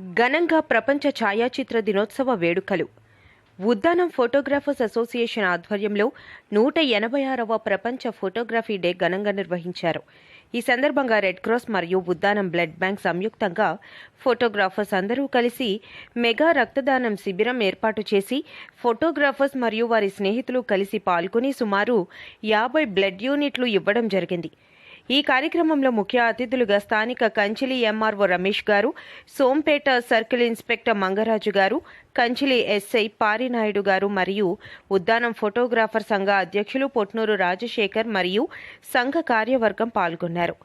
ఘనంగా ప్రపంచ ఛాయాచిత్ర దినోత్సవ వేడుకలు. ఉద్దానం ఫోటోగ్రాఫర్స్ అసోసియేషన్ ఆధ్వర్యంలో నూట ఎనభై ఆరవ ప్రపంచ ఫోటోగ్రఫీ డే ఘనంగా నిర్వహించారు. ఈ సందర్భంగా రెడ్ క్రాస్ మరియు ఉద్దానం బ్లడ్ బ్యాంక్ సంయుక్తంగా ఫోటోగ్రాఫర్స్ అందరూ కలిసి మెగా రక్తదానం శిబిరం ఏర్పాటు చేసి ఫోటోగ్రాఫర్స్ మరియు వారి స్నేహితులు కలిసి పాల్గొని సుమారు యాభై బ్లడ్ యూనిట్లు ఇవ్వడం జరిగింది. ఈ కార్యక్రమంలో ముఖ్య అతిథులుగా స్థానిక కంచిలి ఎంఆర్ఓ రమేష్ గారు సోంపేట సర్కిల్ ఇన్స్పెక్టర్ మంగరాజు గారు కంచిలి ఎస్ఐ పారినాయుడు గారు మరియు ఉద్దానం ఫోటోగ్రాఫర్ సంఘ అధ్యక్షులు పొట్నూరు రాజశేఖర్ మరియు సంఘ కార్యవర్గం పాల్గొన్నారు.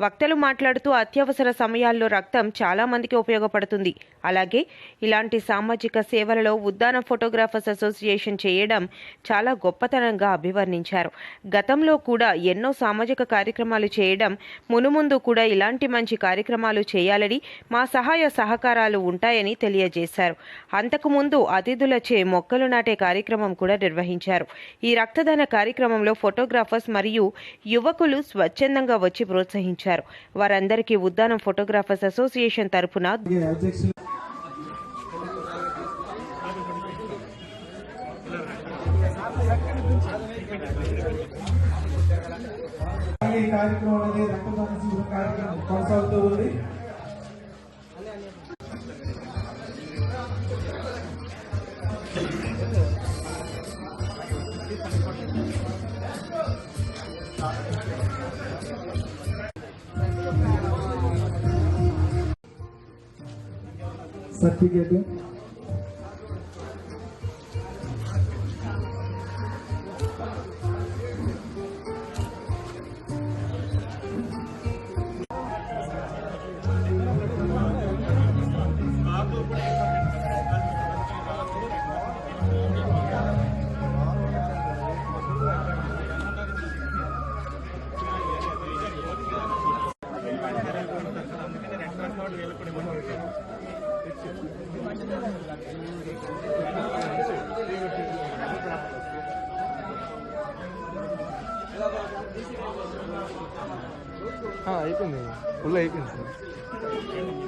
వక్తలు మాట్లాడుతూ అత్యవసర సమయాల్లో రక్తం చాలామందికి ఉపయోగపడుతుంది. అలాగే ఇలాంటి సామాజిక సేవలలో ఉద్దాన ఫోటోగ్రాఫర్స్ అసోసియేషన్ చేయడం చాలా గొప్పతనంగా అభివర్ణించారు. గతంలో కూడా ఎన్నో సామాజిక కార్యక్రమాలు చేయడం మునుముందు కూడా ఇలాంటి మంచి కార్యక్రమాలు చేయాలని మా సహాయ సహకారాలు ఉంటాయని తెలియజేశారు. అంతకుముందు అతిథులచే మొక్కలు నాటే కార్యక్రమం కూడా నిర్వహించారు. ఈ రక్తదాన కార్యక్రమంలో ఫోటోగ్రాఫర్స్ మరియు యువకులు స్వచ్ఛందంగా వచ్చి ప్రోత్సహించారు. చేశారు. వారందరికీ ఉద్దానం ఫోటోగ్రాఫర్స్ అసోసియేషన్ తరఫున ఈ కార్యక్రమం అనేది రక్తదాన శిబిరం కార్యక్రమం కొనసాగుతూ ఉంది. सर्टिफिकेट సర్టిఫికేట్ ఆ, అయిపోయింది ఫుల్ అయిపోయింది సార్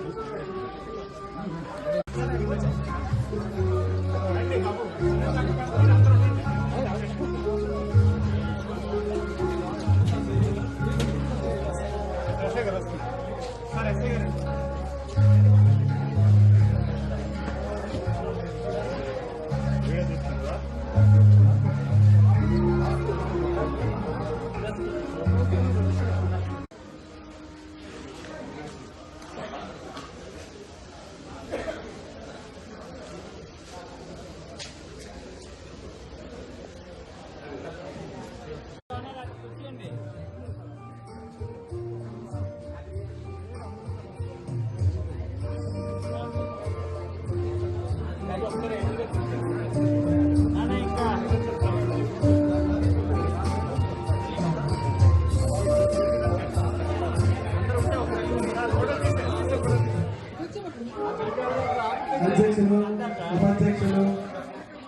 అధ్యక్షులు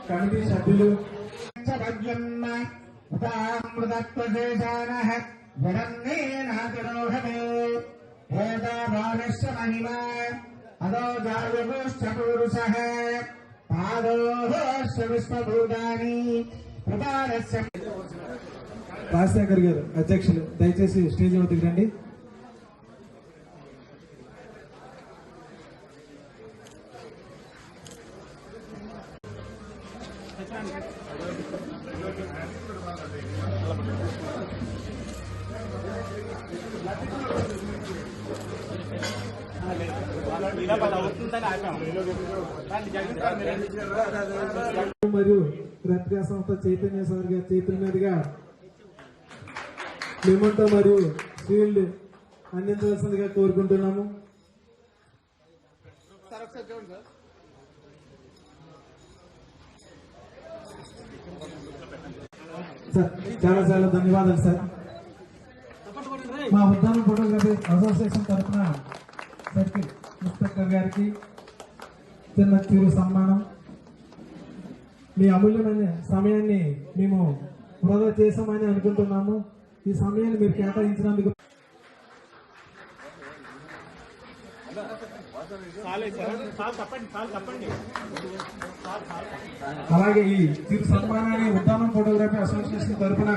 కమిటీ సభ్యులు ఉదామృతత్వశేషానః జగన్నేనాతిరోహమే అదో జాయగోశ్చ పూరుషः విశ్వభూతాని ప్రధానస్య రాజశేఖర్ గారు అధ్యక్షులు దయచేసి స్టేజ్ వద్దకు రండి. మరియు రత్గా సంస్థ చైతన్య సార్ గారి చేతుల మీదుగా మెమంటో మరియు షీల్డ్ అందించవలసిందిగా కోరుకుంటున్నాము. సార్ చాలా చాలా ధన్యవాదాలు సార్. మా ఉద్దాన ఫోటోగ్రఫీ అసోసియేషన్ తరఫున సర్కిల్ ఇన్స్పెక్టర్ గారికి చిన్న చిరు సన్మానం. మీ అమూల్యమైన సమయాన్ని మేము వృధా చేశామని అనుకుంటున్నాము. ఈ సమయాన్ని మీరు కేటాయించినందుకు అలాగే ఈ చిరు సన్మానాన్ని ఉద్దానం ఫోటోగ్రఫీ అసోసియేషన్ తరఫున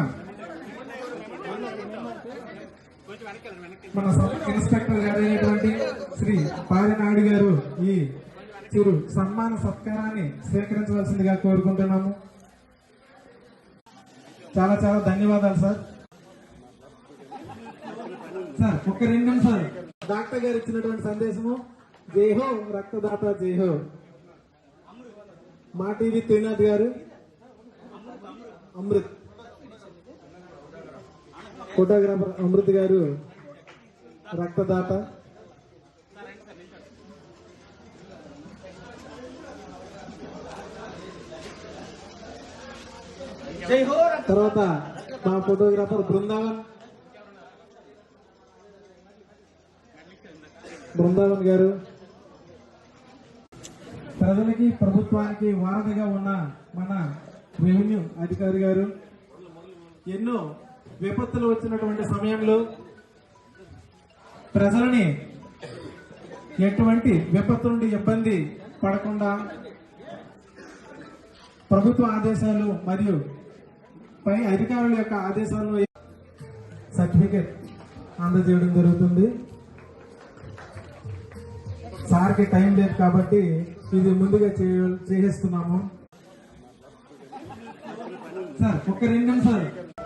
మన సబ్ ఇన్స్పెక్టర్ గారైనటువంటి శ్రీ పారినాయుడు గారు ఈ చిరు సన్మాన సత్కారాన్ని స్వీకరించవలసిందిగా కోరుకుంటున్నాము. చాలా చాలా ధన్యవాదాలు సార్. సార్ ఒక్క రెండు నిమిషాలు. డాక్టర్ గారు ఇచ్చినటువంటి సందేశము జైహో రక్తదాత జైహో మా టీవీ త్రినాథ్ గారు అమృత్. ఫోటోగ్రాఫర్ అమృత్ గారు రక్తదాత. తర్వాత మా ఫోటోగ్రాఫర్ బృందావన్. బృందావన్ గారు. ప్రజలకి ప్రభుత్వానికి వారధిగా ఉన్న మన రెవెన్యూ అధికారి గారు. ఎన్నో విపత్తులు వచ్చినటువంటి సమయంలో ప్రజలని ఎటువంటి విపత్తు నుండి ఇబ్బంది పడకుండా ప్రభుత్వ ఆదేశాలు మరియు పై అధికారుల యొక్క ఆదేశాలను సర్టిఫికేట్ అందజేయడం జరుగుతుంది. సార్కి టైం లేదు కాబట్టి ఇది ముందుగా చేయ- చేసేస్తున్నాము. సార్ ఒక రెండు నిమిషాలు.